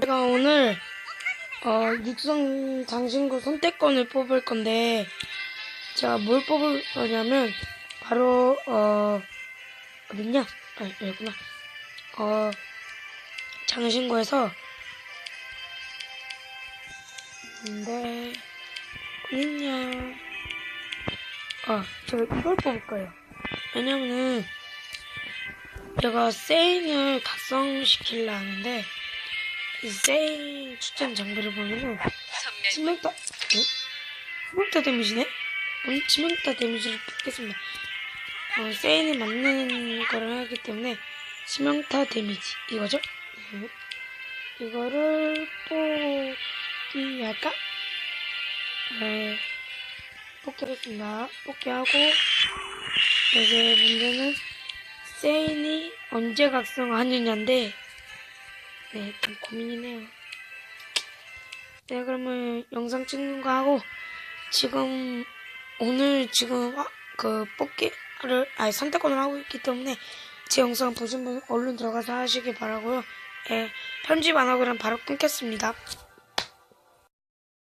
제가 오늘 어, 육성 장신구 선택권을 뽑을 건데 제가 뭘 뽑을 거냐면 바로 어 어딨냐? 아 여기구나. 어 장신구에서 근데 어딨냐? 아 제가 이걸 뽑을 거예요. 왜냐면은 제가 세인을 각성시키려 하는데 이 세인 추천 장비를 보면은 치명타 어? 치명타 데미지네? 오늘 치명타 데미지를 뽑겠습니다 어, 세인이 맞는 거를 하기 때문에 치명타 데미지 이거죠? 음. 이거를 뽑기 할까? 네 뽑기 하겠습니다 뽑기 하고 이제 문제는 세인이 언제 각성하느냐인데 네, 좀 고민이네요. 네, 그러면 영상 찍는 거 하고 지금 오늘 지금 아, 그 뽑기를 아니 선택권을 하고 있기 때문에 제 영상 보신 분 얼른 들어가서 하시길 바라고요. 예, 편집 안 하고 그냥 바로 끊겠습니다.